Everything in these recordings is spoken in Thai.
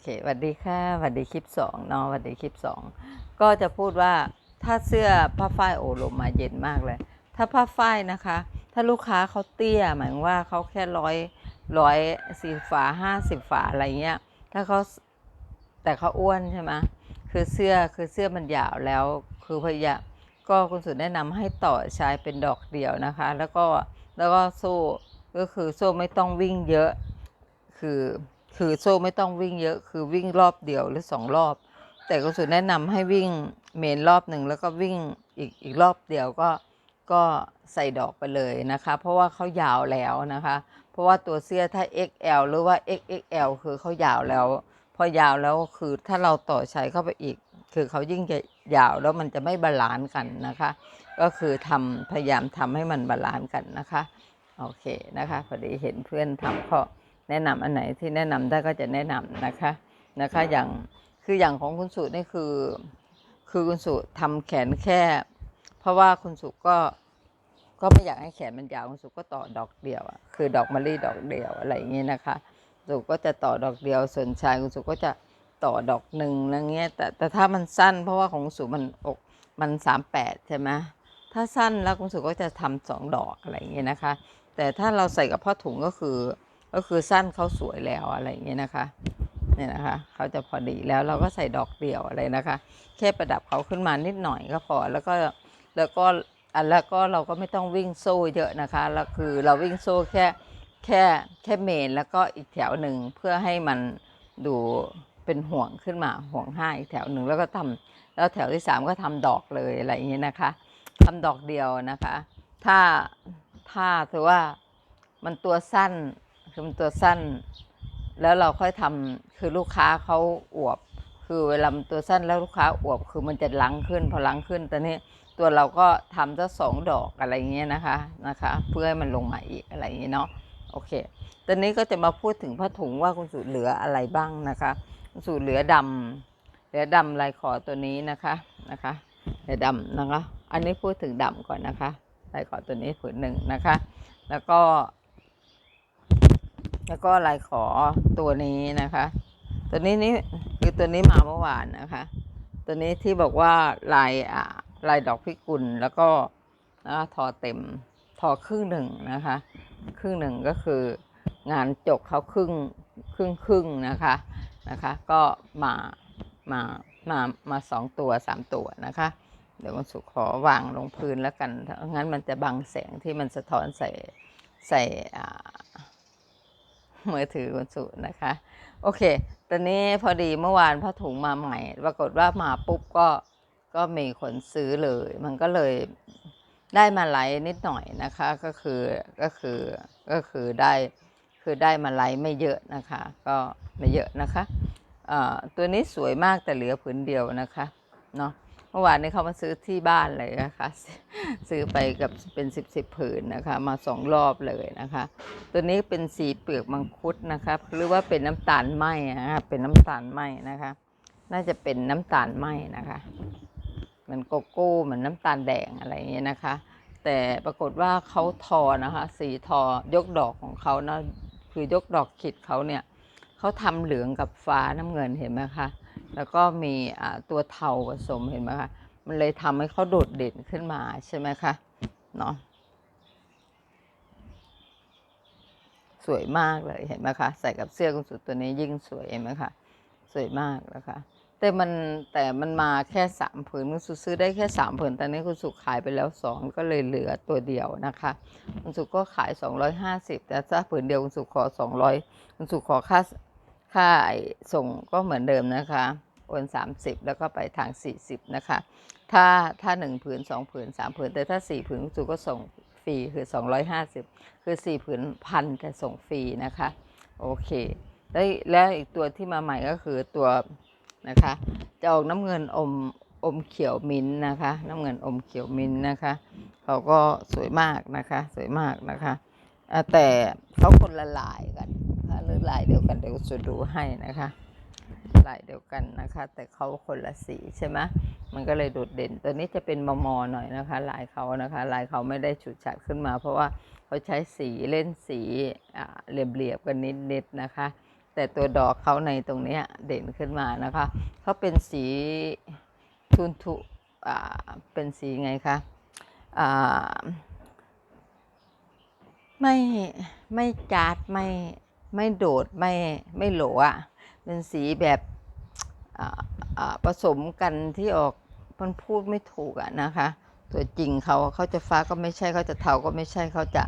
เคสวัสดีค่ะสวัสดีคลิปสองเนาะสวัสดีคลิปสองก็จะพูดว่าถ้าเสื้อผ้าฝ้ายโอลมมาเย็นมากเลย ถ้าผ้าฝ้ายนะคะ ถ้าลูกค้าเขาเตี้ยหมายว่าเขาแค่ร้อยร้อยสี่ฝาห้าสิบฝาอะไรเงี้ย ถ้าเขาแต่เขาอ้วนใช่ไหมคือเสื้อคือเสื้อมันยาวแล้วคือพยายามก็คุณสุดแนะนำให้ต่อใช้เป็นดอกเดียวนะคะ แล้วก็แล้วก็โซ่ก็คือโซ่ไม่ต้องวิ่งเยอะคือ คือโซ่ไม่ต้องวิ่งเยอะคือวิ่งรอบเดียวหรือสองรอบ แต่คุณสุดแนะนำให้วิ่งเมนรอบหนึ่งแล้วก็วิ่งอีกอีกรอบเดียวก็ก็ใส่ดอกไปเลยนะคะ เพราะว่าเขายาวแล้วนะคะ เพราะว่าตัวเสื้อถ้า XL หรือว่า XXL คือเขายาวแล้ว พอยาวแล้วคือถ้าเราต่อใช้เข้าไปอีก คือเขายิ่งจะยาวแล้วมันจะไม่บาลานซ์กันนะคะ ก็คือทำพยายามทำให้มันบาลานซ์กันนะคะ โอเคนะคะ พอดีเห็นเพื่อนทำก็ แนะนำอันไหนที่แนะนำได้ก็จะแนะนำนะคะนะคะอย่างคืออย่างของคุณสุนี่คือ คือคุณสุทำแขนแค่เพราะว่าคุณสุก็ก็ไม่อยากให้แขนมันยาวคุณสุก็ต่อดอกเดียวอะคือดอกมะลิดอกเดียวอะไรอย่างนี้นะคะสุก็จะต่อดอกเดียวส่วนชายคุณสุก็จะต่อดอกหนึ่งอะไรเงี้ยแต่แต่ถ้ามันสั้น เพราะว่าของคุณสุมันอกมันสามแปดใช่ไหมถ้าสั้นแล้วคุณสุก็จะทำสองดอกอะไรอย่างเงี้ยนะคะ แต่ถ้าเราใส่กับผ้าถุงก็คือ ก็คือสั้นเขาสวยแล้วอะไรอย่างเงี้ยนะคะเนี่ยนะคะเขาจะพอดีแล้วเราก็ใส่ดอกเดียวอะไรนะคะ แค่ประดับเขาขึ้นมานิดหน่อยก็พอแล้วก็แล้วก็อันแล้วก็เราก็ไม่ต้องวิ่งโซ่เยอะนะคะแล้วคือเราวิ่งโซ่แค่แค่แค่เมนแล้วก็อีกแถวหนึ่งเพื่อให้มันดูเป็นห่วงขึ้นมาห่วงห้าอีกแถวหนึ่งแล้วก็ทำแล้วแถวที่สามก็ทำดอกเลยอะไรอย่างเงี้ยนะคะทำดอกเดียวนะคะ ถ้าถ้าถือว่ามันตัวสั้น คือมันตัวสั้น แล้วเราค่อยทำคือลูกค้าเขาอวบ คือเวลาตัวสั้นแล้วลูกค้าอวบ คือมันจะลังขึ้น พอลังขึ้นตอนนี้ตัวเราก็ทำสักสองดอกอะไรเงี้ยนะคะนะคะ เพื่อให้มันลงมาอีกอะไรเงี้ยเนาะโอเค ตอนนี้ก็จะมาพูดถึงผ้าถุงว่าคุณสูตรเหลืออะไรบ้างนะคะคุณสูตรเหลือดำเหลือดำลายขอตัวนี้นะคะนะคะเหลือดำนะคะ อันนี้พูดถึงดำก่อนนะคะลายขอตัวนี้ผืนหนึ่งนะคะ แล้วก็ แล้วก็ลายขอตัวนี้นะคะ ตัวนี้นี่คือตัวนี้มาเมื่อวานนะคะ ตัวนี้ที่บอกว่าลายอ่าลายดอกพิกุลแล้วก็นะทอเต็มทอครึ่งหนึ่งนะคะ ครึ่งหนึ่งก็คืองานจกเขาครึ่งครึ่งครึ่งนะคะนะคะ ก็มามามามาสองตัวสามตัวนะคะ เดี๋ยวคุณสุขอวางลงพื้นแล้วกันถ้างั้นมันจะบังแสงที่มันสะท้อนใส่ใส่อ่า มือถือคุณสุนะคะ โอเค ตอนนี้พอดีเมื่อวานผ้าถุงมาใหม่ ปรากฏว่ามาปุ๊บก็ก็มีคนซื้อเลย มันก็เลยได้มาไลฟ์นิดหน่อยนะคะ ก็คือก็คือก็คือได้คือได้มาไลฟ์ไม่เยอะนะคะ ก็ไม่เยอะนะคะตัวนี้สวยมากแต่เหลือผืนเดียวนะคะเนาะ เมื่อวานนี้เขามาซื้อที่บ้านเลยนะคะซื้อไปกับเป็นสิบสิบผืนนะคะ มาสองรอบเลยนะคะ ตัวนี้เป็นสีเปลือกมังคุดนะคะหรือว่าเป็นน้ำตาลไหมนะคะเป็นน้ำตาลไหมนะคะ น่าจะเป็นน้ำตาลไหมนะคะเหมือนโกโก้เหมือนน้ำตาลแดงอะไรอย่างเงี้ยนะคะ แต่ปรากฏว่าเขาทอนะคะ สีทอยกดอกของเขานะคือยกดอกขิดเขาเนี่ยเขาทำเหลืองกับฟ้าน้ำเงินเห็นไหมคะ แล้วก็มีตัวเทาผสมเห็นไหมคะมันเลยทำให้เขาโดดเด่นขึ้นมาใช่ไหมคะเนาะสวยมากเลยเห็นไหมคะใส่กับเสื้อคุณสุดตัวนี้ยิ่งสวยเห็นไหมคะสวยมากนะคะ แต่มันแต่มันมาแค่สามผืนคุณสุซื้อได้แค่สามผืนตอนนี้คุณสุขายไปแล้วสองก็เลยเหลือตัวเดียวนะคะคุณสุก็ขายสองร้อยห้าสิบแต่ถ้าผืนเดียวคุณสุขอสองร้อยคุณสุขอค่า ค่าส่งก็เหมือนเดิมนะคะโอนสามสิบแล้วก็ไปทางสี่สิบนะคะ ถ้าถ้าหนึ่งผืนสองผืนสามผืน แต่ถ้าสี่ผืนสุก็ส่งฟรีคือสองร้อยห้าสิบคือสี่ผืนพันแต่ส่งฟรีนะคะ โอเค แล้วแล้วอีกตัวที่มาใหม่ก็คือตัวนะคะ จะออกน้ำเงินอมอมเขียวมิ้นนะคะ น้ำเงินอมเขียวมิ้นนะคะเขาก็สวยมากนะคะ สวยมากนะคะ แต่เขาคนละลายกัน รือลายเดียวกันเดี๋ยวจะดูให้นะคะลายเดียวกันนะคะ แต่เขาคนละสีใช่ไหมมันก็เลยโดดเด่น ตัวนี้จะเป็นมอมอหน่อยนะคะ ลายเขานะคะลายเขาไม่ได้ฉูดฉาดขึ้นมา เพราะว่าเขาใช้สีเล่นสีอ่าเหลี่ยมๆกันนิดๆนะคะ แต่ตัวดอกเขาในตรงนี้เด่นขึ้นมานะคะเขาเป็นสีทุนทุอ่าเป็นสีไงคะอ่าไม่ไม่จาดไม่ ไม่โดดไม่ไม่โหลอะเป็นสีแบบผสมกันที่ออกมันพูดไม่ถูกอะนะคะ ตัวจริงเขาเขาจะฟ้าก็ไม่ใช่เขาจะเทาก็ไม่ใช่เขาจะ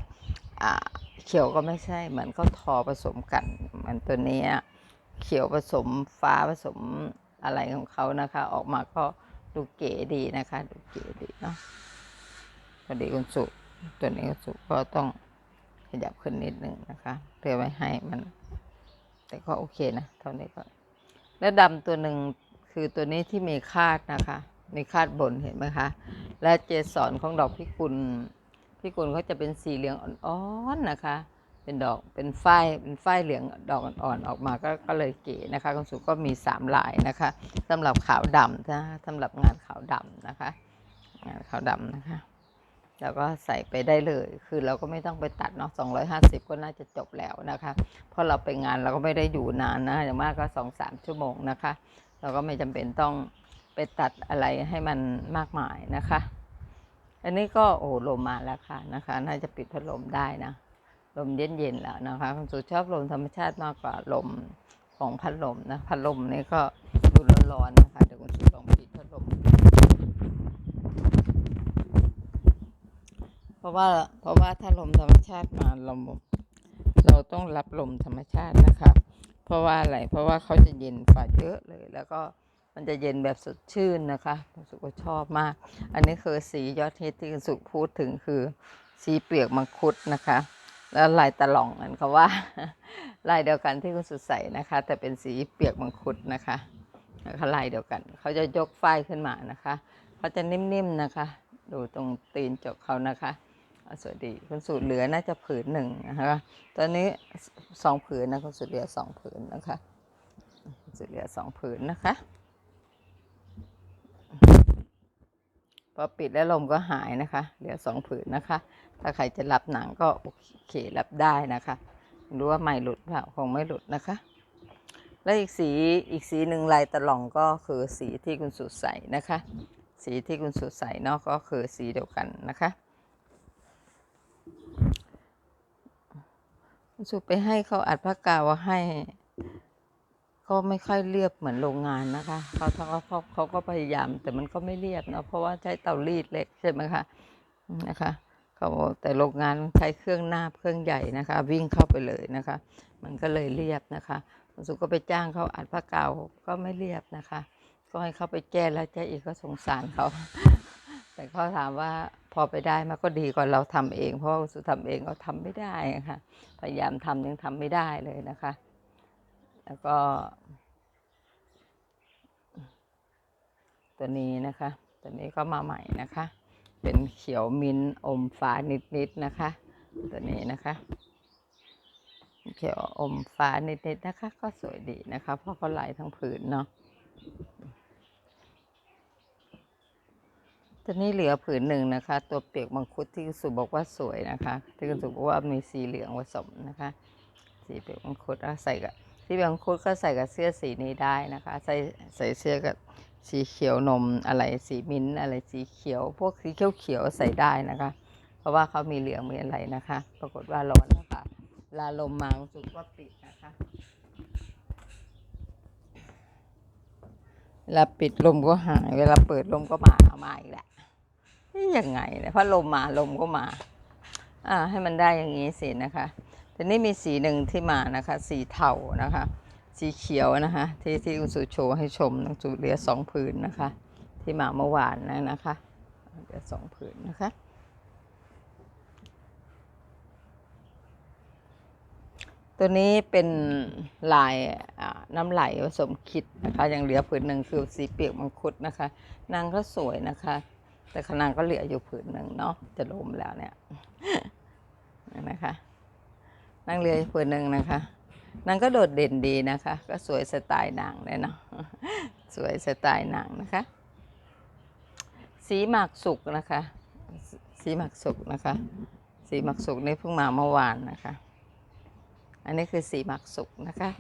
เขียวก็ไม่ใช่เหมือนเขาทอผสมกันเหมือนตัวนี้เขียวผสมฟ้าผสมอะไรของเขานะคะ ออกมาก็ดูเก๋ดีนะคะ ดูเก๋ดีเนาะพอดีคุณสุตัวนี้คุณสุก็ต้อง ขยับขึ้นนิดหนึ่งนะคะเพื่อไม่ให้มัน แต่ก็โอเคนะเท่านี้ก็ แล้วดำตัวหนึ่งคือตัวนี้ที่มีคาดนะคะ มีคาดบนเห็นไหมคะ และเจสรของดอกพิกุลพิกุลเขาจะเป็นสีเหลืองอ่อนๆนะคะ เป็นดอกเป็นฝ้ายเป็นฝ้ายเหลืองดอกอ่อนๆออกมาก็ก็เลยเก๋นะคะคุณสุก็มีสามลายนะคะสำหรับขาวดำนะสำหรับงานขาวดำนะคะ งานขาวดำนะคะ แล้วก็ใส่ไปได้เลย คือเราก็ไม่ต้องไปตัดเนาะ250 ก็น่าจะจบแล้วนะคะ เพราะเราไปงานเราก็ไม่ได้อยู่นานนะ อย่างมากก็สองสามชั่วโมงนะคะ เราก็ไม่จำเป็นต้องไปตัดอะไรให้มันมากมายนะคะ อันนี้ก็โอ้ลมมาแล้วค่ะนะคะ น่าจะปิดพัดลมได้นะ ลมเย็นๆแล้วนะคะคุณสุชอบลมธรรมชาติมากกว่าลมของพัดลมนะ พัดลมนี่ก็ดูร้อนๆนะคะ เดี๋ยวคุณสุลองปิดพัดลม เพราะว่าเพราะว่าถ้าลมธรรมชาติมาเราเราต้องรับลมธรรมชาตินะคะ เพราะว่าอะไรเพราะว่าเขาจะเย็นกว่าเยอะเลย แล้วก็มันจะเย็นแบบสดชื่นนะคะคุณสุก็ชอบมาก อันนี้คือสียอดฮิตที่คุณสุพูดถึงคือ สีเปียกมังคุดนะคะ แล้วลายตะหล่องนั่นเขาว่าลายเดียวกันที่คุณสุใส่นะคะ แต่เป็นสีเปียกมังคุดนะคะนะคะลายเดียวกัน เขาจะยกฝ้ายขึ้นมานะคะเขาจะนิ่มๆนะคะ ดูตรงตีนจกเขานะคะ สวัสดีคุณสุเหลือน่าจะผืนหนึ่งนะคะตอนนี้สองผืนนะคุณสุเหลือสองผืนนะคะคุณสุเหลือสองผืนนะคะพอปิดแล้วลมก็หายนะคะ เหลือสองผืนนะคะ ถ้าใครจะรับหนังก็โอเครับได้นะคะรู้ว่าไม่หลุดเปล่าคงไม่หลุดนะคะ แล้วอีกสีอีกสีหนึ่งลายตะหล่องก็คือสีที่คุณสุใส่นะคะ สีที่คุณสุใส่เนาะก็คือสีเดียวกันนะคะ คุณ สุไปให้เขาอัดผ้ากาวให้ ก็ไม่ค่อยเรียบเหมือนโรงงานนะคะเขาเขาเขาเขาก็พยายามแต่มันก็ไม่เรียบเนาะเพราะว่าใช้เตารีดเล็กใช่ไหมคะนะคะเขาแต่โรงงานใช้เครื่องนาบเครื่องใหญ่นะคะ วิ่งเข้าไปเลยนะคะ มันก็เลยเรียบนะคะสุก็ไปจ้างเขาอัดผ้ากาวก็ไม่เรียบนะคะ ก็ให้เขาไปแก้แล้วเจ๊อีกก็สงสารเขา แต่เขาถามว่าพอไปได้มันก็ดีกว่าเราทำเอง เพราะว่าคุณสุทำเองก็ทำไม่ได้อะค่ะพยายามทำยังทำไม่ได้เลยนะคะ แล้วก็ ตัวนี้นะคะ ตัวนี้ก็มาใหม่นะคะ เป็นเขียวมิ้นอมฟ้านิดๆนะคะ ตัวนี้นะคะ เขียวอมฟ้านิดๆนะคะ ก็สวยดีนะคะ เพราะเขาลายทั้งผืนเนาะ ตัวนี้เหลือผืนหนึ่งนะคะ ตัวเปียกมังคุดที่คุณสุบอกว่าสวยนะคะที่คุณสุบอกว่ามีสีเหลืองผสมนะคะ สีเปียกมังคุดใส่กับสีเปียกมังคุดก็ใส่กับเสื้อสีนี้ได้นะคะ ใส่ใส่เสื้อกับสีเขียวนมอะไรสีมิ้นท์อะไรสีเขียว พวกสีเขียวเขียวใส่ได้นะคะ เพราะว่าเขามีเหลืองมีอะไรนะคะ ปรากฏว่าร้อนนะคะลาลมมาคุณสุก็ปิดนะคะ เวลาปิดลมก็หาย เวลาเปิดลมก็มามาอีกแหละนี่ยังไงเนี่ยเพราะลมมาลมก็มา อ่า ให้มันได้อย่างนี้สินะคะแต่นี่มีสีหนึ่งที่มานะคะ สีเทานะคะ สีเขียวนะคะ ที่ที่คุณสุโชว์ให้ชมคุณสุเหลือสองผืนนะคะ ที่มาเมื่อวานนะนะคะเหลือสองผืนนะคะ ตัวนี้เป็นลายน้ำไหลผสมคิดนะคะยังเหลือผืนหนึ่งคือสีเปียกมังคุดนะคะ นางก็สวยนะคะ แต่ขนางก็เหลืออยู่ผืนหนึ่งเนาะจะลมแล้วเนี่ยนะคะนางเหลืออยู่ผืนหนึ่งนะคะนางก็โดดเด่นดีนะคะ ก็สวยสไตล์นางเลยเนาะสวยสไตล์นางนะคะ สีหมากสุกนะคะ สีหมากสุกนะคะ สีหมากสุกนี่เพิ่งมาเมื่อวานนะคะ อันนี้คือสีหมักสุกนะคะ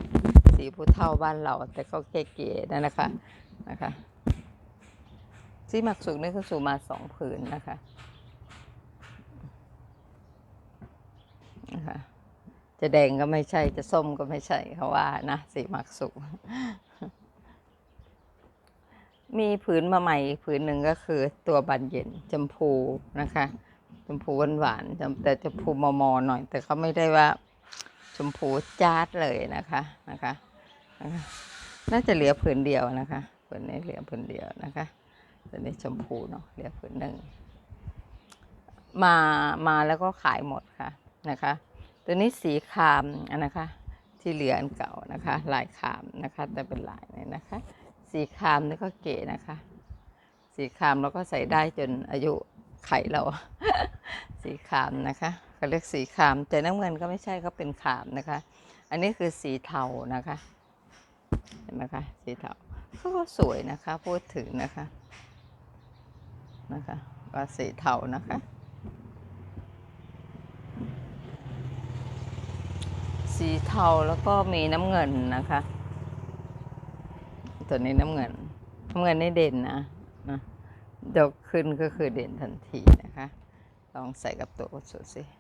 สีผู้เท่าบ้านเราแต่ก็เก๋ๆนั่นะคะนะคะสีหมักสุกนี่ก็สูมาสองผืนนะคะนะคะ จะแดงก็ไม่ใช่จะส้มก็ไม่ใช่เขาว่านะสีหมักสุกมีผืนมาใหม่ผืนหนึ่งก็คือตัวบันเย็นจมพูนะคะชมพูหวานๆแต่จะพูมอมอๆหน่อย แต่เขาไม่ได้ว่า ชมพูจ้าดเลยนะคะนะคะ น่าจะเหลือผืนเดียวนะคะผืนนี้เหลือผืนเดียวนะคะตัวนี้ชมพูเนาะเหลือผืนหนึ่งมามาแล้วก็ขายหมดค่ะนะคะ ตัวนี้สีคามอันนะคะที่เหลืออันเก่านะคะลายคามนะคะแต่เป็นลายเนี่ยนะคะ สีคามนี่ก็เก๋นะคะ สีคามเราก็ใส่ได้จนอายุไขเรา สีคามนะคะ เขาเรียกสีคราม แต่น้ำเงินก็ไม่ใช่ก็เป็นครามนะคะ อันนี้คือสีเทานะคะเห็นไหมคะสีเทาเขาก็สวยนะคะพูดถึงนะคะนะคะว่าสีเทานะคะ สีเทาแล้วก็มีน้ำเงินนะคะ ตัวนี้น้ำเงินน้ำเงินนี่เด่นนะนะเดยวขึ้นก็คือเด่นทันทีนะคะ ลองใส่กับตัวสุดสิ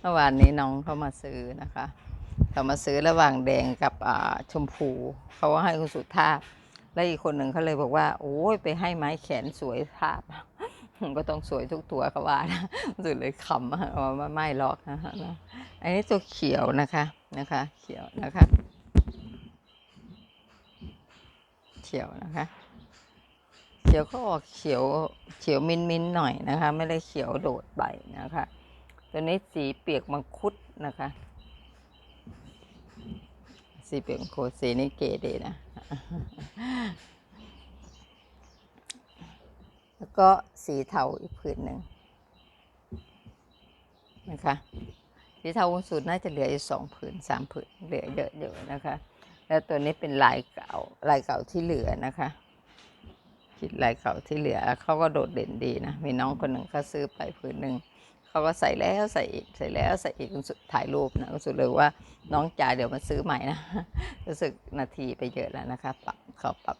เมื่อวานนี้น้องเขามาซื้อนะคะเขามาซื้อระหว่างแดงกับชมพูเขาให้คุณสุทาพแล้วอีกคนหนึ่งเขาเลยบอกว่า โอ้ยไปให้ไม้แขนสวยทาบก็ต้องสวยทุกตัวเขาว่านะสุดเลยขำอะว่าไม่หรอกนะคะอันนี้ตัวเขียวนะคะนะคะ เขียวนะคะ เขียวนะคะ เขียวก็ออกเขียวเขียวมินมินหน่อยนะคะ ไม่ได้เขียวโดดใบนะคะ ตัวนี้สีเปียกมังคุดนะคะ สีเปียกมังคุดสีนี้เก๋ดีนะ แล้วก็สีเทาอีกผืนหนึ่งนะคะ สีเทาสุดน่าจะเหลืออีกสองผืนสามผืนเหลือเยอะๆนะคะ แล้วตัวนี้เป็นลายเก่าลายเก่าที่เหลือนะคะคิดลายเก่าที่เหลือเขาก็โดดเด่นดีนะ มีน้องคนหนึ่งเขาซื้อไปผืนหนึ่ง เขาก็ใส่แล้วใส่อีกใส่แล้วใส่อีกคุณสุดถ่ายรูปนะคุณสุดเลยว่าน้องจ่าเดี๋ยวมาซื้อใหม่นะรู้สึกนาทีไปเยอะแล้วนะคะปรับเขาปรับ